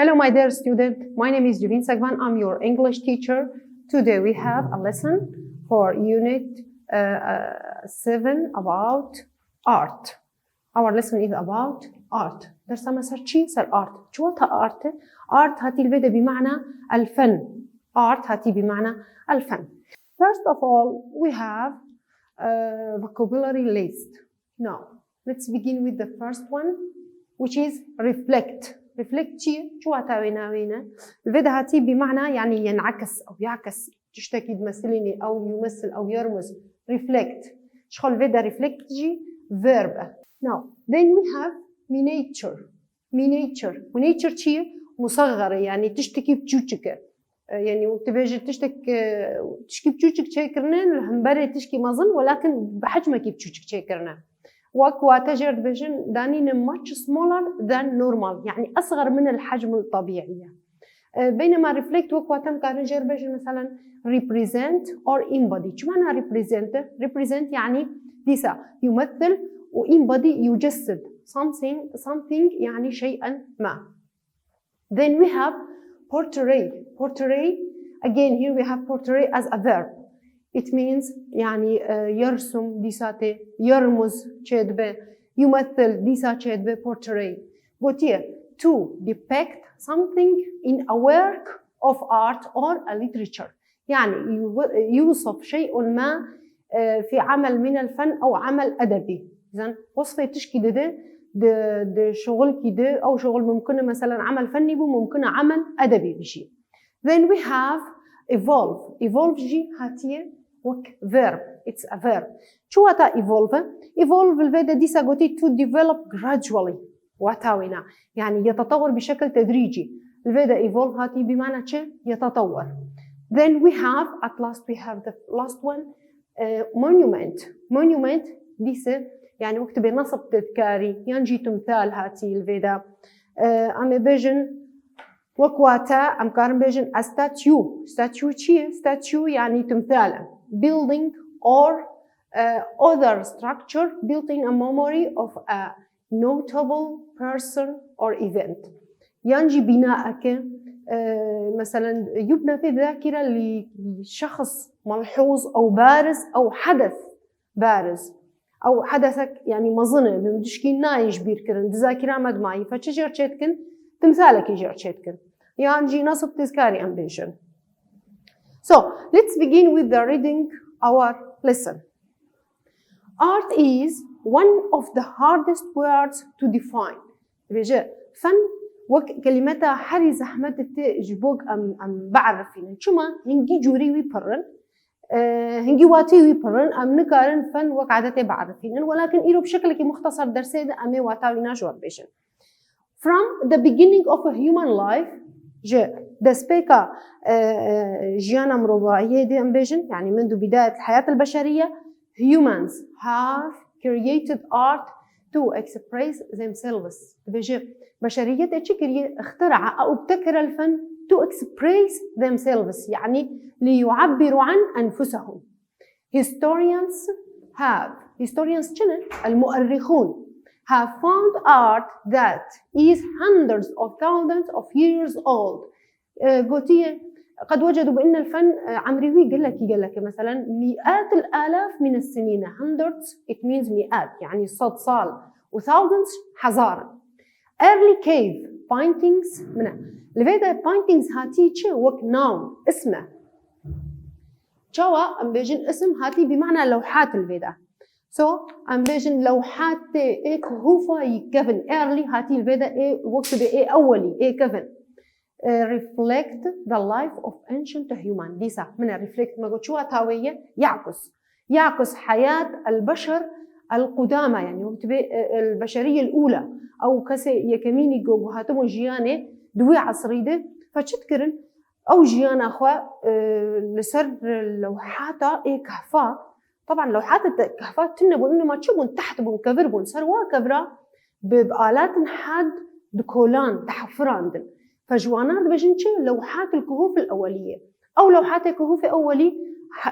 Hello, my dear student. My name is Juvin Sagvan. I'm your English teacher. Today we have a lesson for Unit uh, uh, 7 about art. Our lesson is about art. درس مثلا شيء صار art. شو هتا art؟ art هاتي البدا بمعنى الفن. art هاتي بمعنى الفن. First of all, we have a vocabulary list. Now, let's begin with the first one, which is reflect. شيء شو هتاوينا وينا الفيدا هاتي بمعنى يعني ينعكس أو يعكس تشتكي تمثلني أو يمثل أو يرمز reflect شغل فيدا reflect. تجي verb. Now then we have miniature miniature miniature شيء مصغرة يعني تشتكي بتشوتشكة يعني وقت بيجي تشتك تشكي بتشوتشك تشيكرنين الهمبري تشكي مظن ولكن بحجمك بتشوتشك تشيكرنا وكواتجر فيجن دانين much smaller than normal يعني أصغر من الحجم الطبيعي بينما reflect وكواتم كارنجر فيجن مثلا represent or embody شو معنى represent؟ represent يعني ديسا يمثل و embody يجسد something something يعني شيئا ما then we have portray portray again here we have portray as a verb it means يعني يرسم ديساتي يرمز كذبة يمثل ديسا كذبة portray. بوتيه to depict something in a work of art or a literature. يعني يوصف شيء ما في عمل من الفن أو عمل أدبي. إذن وصفة تشكي ده ده ده شغل كده أو شغل ممكن مثلا عمل فني ممكن عمل أدبي بشيء then we have evolve. Evolve جي هاتية وك verb it's a verb. شو هتا evolve evolve الفيدا دي ساقوتي to develop gradually. واتاوينا يعني يتطور بشكل تدريجي الفيدا evolve هاتي بمعنى شيء يتطور then we have at last we have the last one uh, monument. Monument دي يعني وقت بنصب تذكاري ينجي تمثال هاتي الفيدا ام بيجن وكواتا ام كارن بيجن a statue. Statue شيء statue يعني تمثال building or uh, other structure built in a memory of a notable person or event. ينجي بناءك uh, مثلا يبنى في ذاكرة لشخص ملحوظ أو بارز أو حدث بارز. أو حدثك يعني مظنة بمدشكي نايش بيركرن ذاكرة مد معي فتشجر تشتكن تمثالك يجر تشتكن يعني نصب تذكاري ambition So let's begin with the reading our lesson. Art is one of the hardest words to define. بيجي فن وك كلمتها حري زحمة جبوك أم أم بعرفين شما هنجي جوري ويبرن أه هنجي واتي ويبرن أم نكارن فن عادة بعرفين ولكن إيرو بشكل كي مختصر درسي ده أمي واتاوي ناجور بيشن. From the beginning of a human life جاء دسبيكا جيانا مرباعية دي أمبيجن يعني منذ بداية الحياة البشرية humans have created art to express themselves. بيجي بشرية اتشكرية اخترع أو ابتكر الفن to express themselves يعني ليعبروا عن أنفسهم. Historians have historians شنو المؤرخون. Have found art that is hundreds of thousands of years old. قوتية قد وجدوا بأن الفن عمري قال لك قال لك مثلا مئات الآلاف من السنين hundreds it means مئات يعني صد صال و thousands حزارا early cave paintings من لفيدا paintings هاتي تشي وك noun اسمه. شوا أم بيجن اسم هاتي بمعنى لوحات الفيدا. So ام بيجن لوحات إيه كهوفا يكفن. early هاتي الفيدا إيه وقت إيه أولي إيه كفن. Reflect the life of ancient human. ديسا من reflect ما قلت شو تاوية يعكس. يعكس حياة البشر القدامى يعني وقت البشرية الأولى. أو كسي يكميني جو هاتمو جياني دوي عصريدة. فتشتكرن أو جيانا أخوة أه لسر لوحاتا إيه كهفا طبعا لوحات الكهفات تنبو إنه ما تشوفون تحت بون كفر بون سروا كفرا بآلات حاد دكولان تحفران دن فجوانات بجنشي لوحات الكهوف الأولية أو لوحات الكهوف الأولي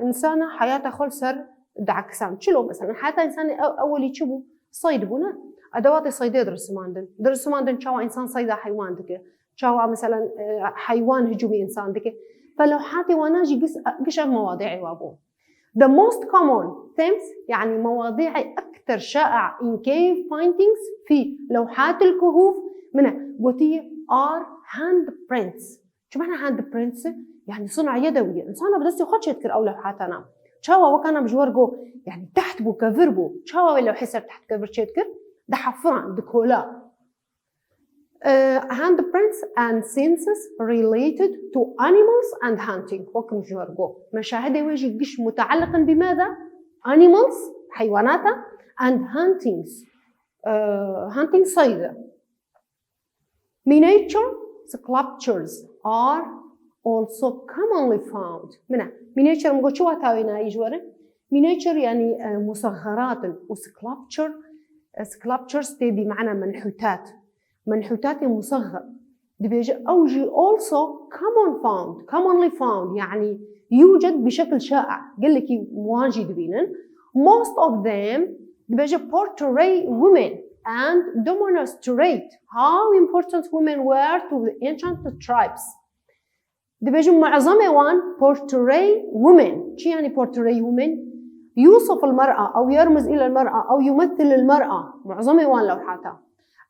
إنسانة حياتها خل سر دعكسان. شلو مثلا حياتها إنسان أولي شبو صيد بنا أدوات الصيد درس ماندن. درس ماندن شوا إنسان صيد حيوان دكه تشاوا مثلا آه، حيوان هجومي إنسان دكي. فلوحات وناجي قش قش مواضيع وابو. The most common themes يعني مواضيع أكثر شائع in cave paintings في لوحات الكهوف منها. قوتية are handprints. شو معنى handprints؟ يعني صنع يدوي. إنسان بدس يخدش يذكر أو لوحاتنا. تشاوا وكان بجورجو يعني تحت بو كفر بو تشاوا لو حسر تحت كفر تشيتكر ده حفران ده كولا. uh, handprints and senses related to animals and hunting وكم جورجو مشاهد وجه قش متعلقا بماذا؟ animals حيوانات and huntings uh, hunting صيد miniature sculptures are also commonly found منها miniature مقول شو تاوينا يجوري miniature يعني مصغرات وسكلابتشر sculptures تبي بمعنى منحوتات منحوتات مصغر. دبيج اوجي اولسو كومون فاوند كومونلي فاوند يعني يوجد بشكل شائع. قال لك مواجي دبينن. موست اوف ذيم دبيج بورتري وومن and dominant trait how important women were to the ancient tribes. دبيج معظم وان portray women. شو يعني portray women يوصف المرأة أو يرمز إلى المرأة أو يمثل المرأة. معظم وان لوحاتها.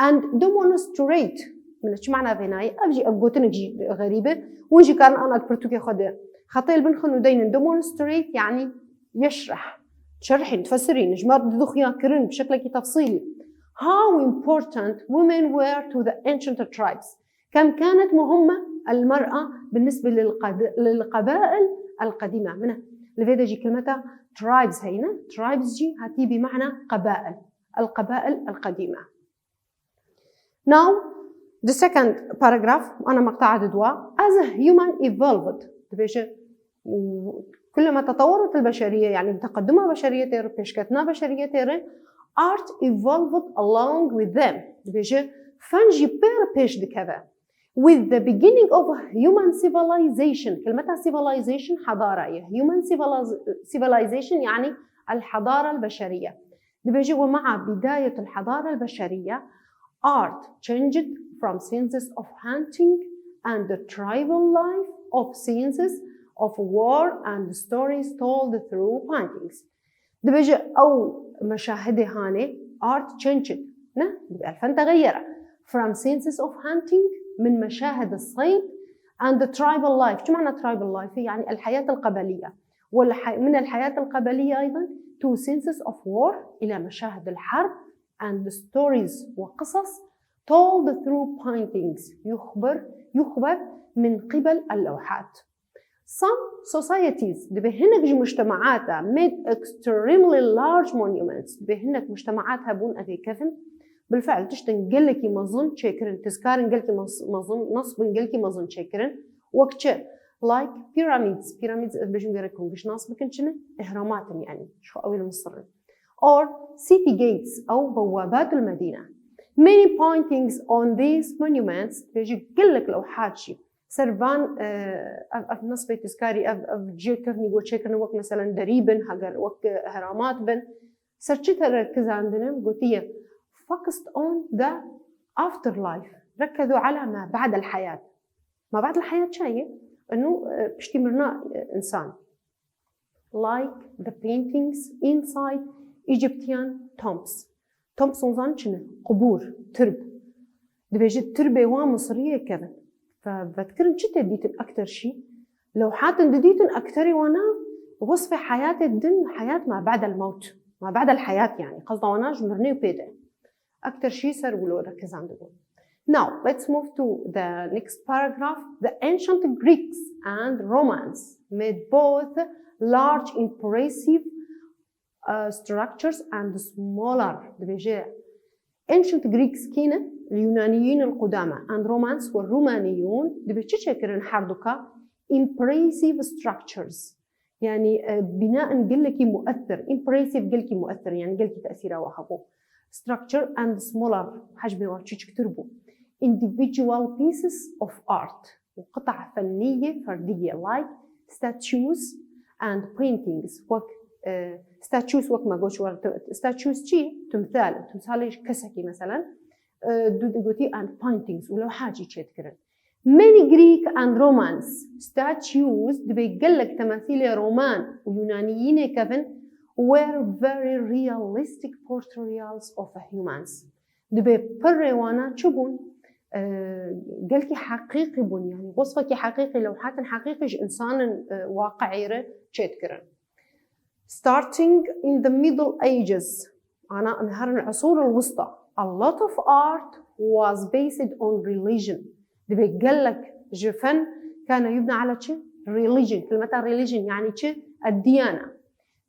And demonstrate من شو معنى بناي أبجي أقوتن جي غريبة. ونجي كان أنا برتوكي خد خطي البنخن دين demonstrate يعني يشرح. تشرحين تفسرين جمار دخيا كرن بشكل تفصيلي how important women were to the ancient tribes. كم كانت مهمة المرأة بالنسبة للقد... للقبائل القديمة. منها لذا جي كلمتها tribes هنا tribes جي هاتي بمعنى قبائل. القبائل القديمة. Now, the second paragraph أنا مقطع دوا as a human evolved. دبيش كلما تطورت البشرية يعني تقدمها بشرية تير بيشكتنا بشرية تير art evolved along with them. دبيش فنجي بير بيش كذا with the beginning of human civilization. كلمتها civilization حضارة. human civilization يعني الحضارة البشرية. دبيجي ومع بداية الحضارة البشرية art changed from senses of hunting and the tribal life of senses of war and stories told through paintings. دبجة أو مشاهد هاني art changed نه الفن تغير from senses of hunting من مشاهد الصيد and the tribal life شو معنى tribal life يعني الحياة القبلية ومن الحياة القبلية أيضا to senses of war إلى مشاهد الحرب and stories وقصص told through paintings. يخبر يخبر من قبل اللوحات. Some societies بهنك مجتمعاتها made extremely large monuments. بهنك مجتمعاتها بون أذي كثم بالفعل تشتن قلكي مظن شكرن تذكارن قلكي مظن نصب قلكي مظن شكرن وقت like pyramids. Pyramids بجم غيركم بش ناصب كنشنة إهرامات يعني شو أوي المصرين or city gates أو بوابات المدينة. Many paintings on these monuments بيجي كلك لوحات شي. سرفان أف نصبة تذكاري أف أف جيكرني قوة شكرني وقت مثلا دريبن هجر وقت هرامات بن. سرشتها ركز عندنا قوتية focused on the afterlife. ركزوا على ما بعد الحياة. ما بعد الحياة شيء إنه بشتي مرنا إنسان. Like the paintings inside Tombs tombs نظن شنو قبور ترب دبيجي تربة وان مصرية كذا فبذكر شتى ديتن أكتر شيء لو حاتن ديتن أكتري وأنا وصف حياة الدن حياة ما بعد الموت ما بعد الحياة يعني قصدا وأنا جمرني وبيدا أكتر شيء صار ولو ركز عندكم Now, let's move to the next paragraph. The ancient Greeks and Romans made both large, impressive structures and smaller دبيجي ancient Greeks كينا اليونانيين القدامى and Romans والرومانيون دبيجي شكرن حردوكا impressive structures يعني بناء قلكي مؤثر impressive قلكي مؤثر يعني قلكي تأثيره وحبو structure and smaller حجم واتشيش كتربو individual pieces of art وقطع فنية فردية like statues and paintings وك ستاتشوس وقت ما قوش ستاتشوس شي تمثال. تمثال كسكي مثلا دود قوتي and paintings ولو حاجة شي تكرن many Greek and Romans. statues دبي قال لك تماثيل رومان ويونانيين كفن were very realistic portrayals of humans. دبي بر وأنا شبون آه، قال كي حقيقي بون يعني وصفه كي حقيقي لوحات حقيقي انسان واقعي تشتكرن starting in the middle ages أنا نهار العصور الوسطى a lot of art was based on religion دبي قال لك جفن كان يبنى على شيء religion كلمة religion يعني شيء الديانة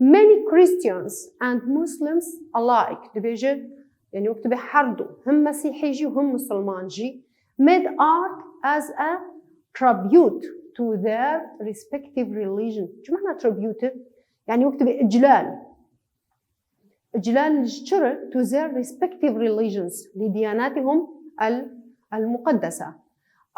many Christians and Muslims alike دبي جي يعني وقت بحردوا هم مسيحي جي وهم مسلمان جي made art as a tribute to their respective religion شو معنى tribute يعني وقت بإجلال إجلال الشرع to their respective religions لدياناتهم المقدسة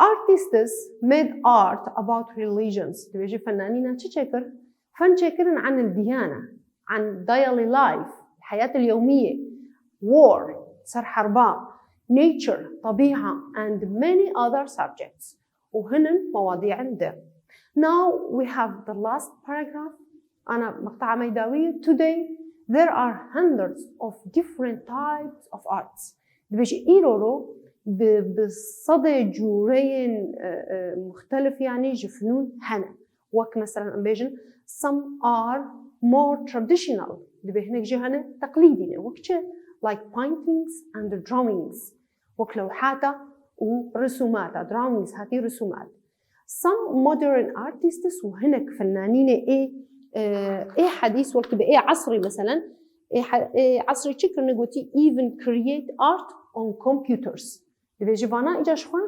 artists made art about religions تبيجي فنانين شو شكر فن شكر عن الديانة عن daily life الحياة اليومية war صار حرباء nature طبيعة and many other subjects وهن مواضيع ده now we have the last paragraph أنا مقطع ميداوية today there are hundreds of different types of arts. بيجي إيرورو بصدى جورين مختلف يعني جفنون هنا. وك مثلا بيجن some are more traditional. دبي هناك جهنة تقليدية. وكتش like paintings and drawings. وك لوحاتا ورسوماتا drawings هاتي رسومات. some modern artists وهناك فنانين إيه إيه حديث وقت بايه عصري مثلا؟ إيه عصري تشكر نقولتي even create art on computers. دبي جوانا اجا شخوان؟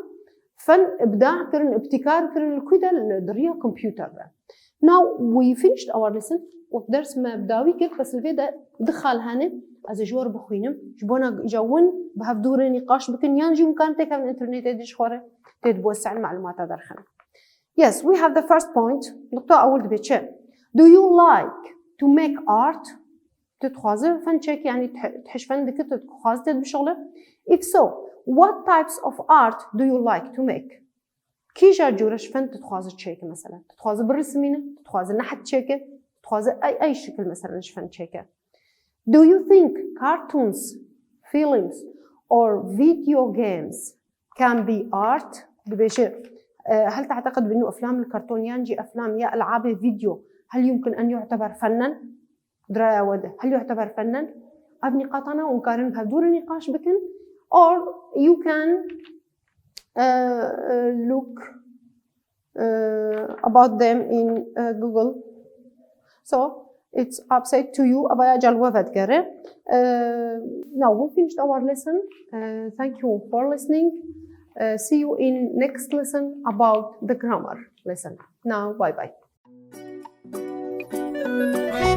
فن ابداع كرن ابتكار كرن الكودا الدريا كمبيوتر now we finished our lesson. ودرس ما بداوي كيف بس الفيدا دخل هاني از جور بخوينم جبونا جون بهف دور نقاش بكن يانجي مكان تيكا من الانترنت يديش خوري تدبوسع المعلومات درخن yes we have the first point. نقطة أول دبي Do you like to make art? تتخاذر فن تشيك يعني تحش فن دك تتخاذ بشغله If so, what types of art do you like to make? كي جا جورش فن تتخاذ تشيك مثلا تتخاذ بالرسمينة تتخاذ نحت تشيك تتخاذ أي أي شكل مثلا فن تشيك Do you think cartoons, films or video games can be art؟ ببيش هل تعتقد بأنه أفلام الكرتون ينجي أفلام يا ألعاب فيديو هل يمكن أن يعتبر فنا؟ درايا وده هل يعتبر فنا؟ أبني قطنا ونقارن بهدول النقاش بكن or you can uh, uh, look uh, about them in uh, Google so it's upside to you أبا يجعل وفد كره uh, now we finished our lesson uh, thank you for listening uh, see you in next lesson about the grammar lesson now bye bye Música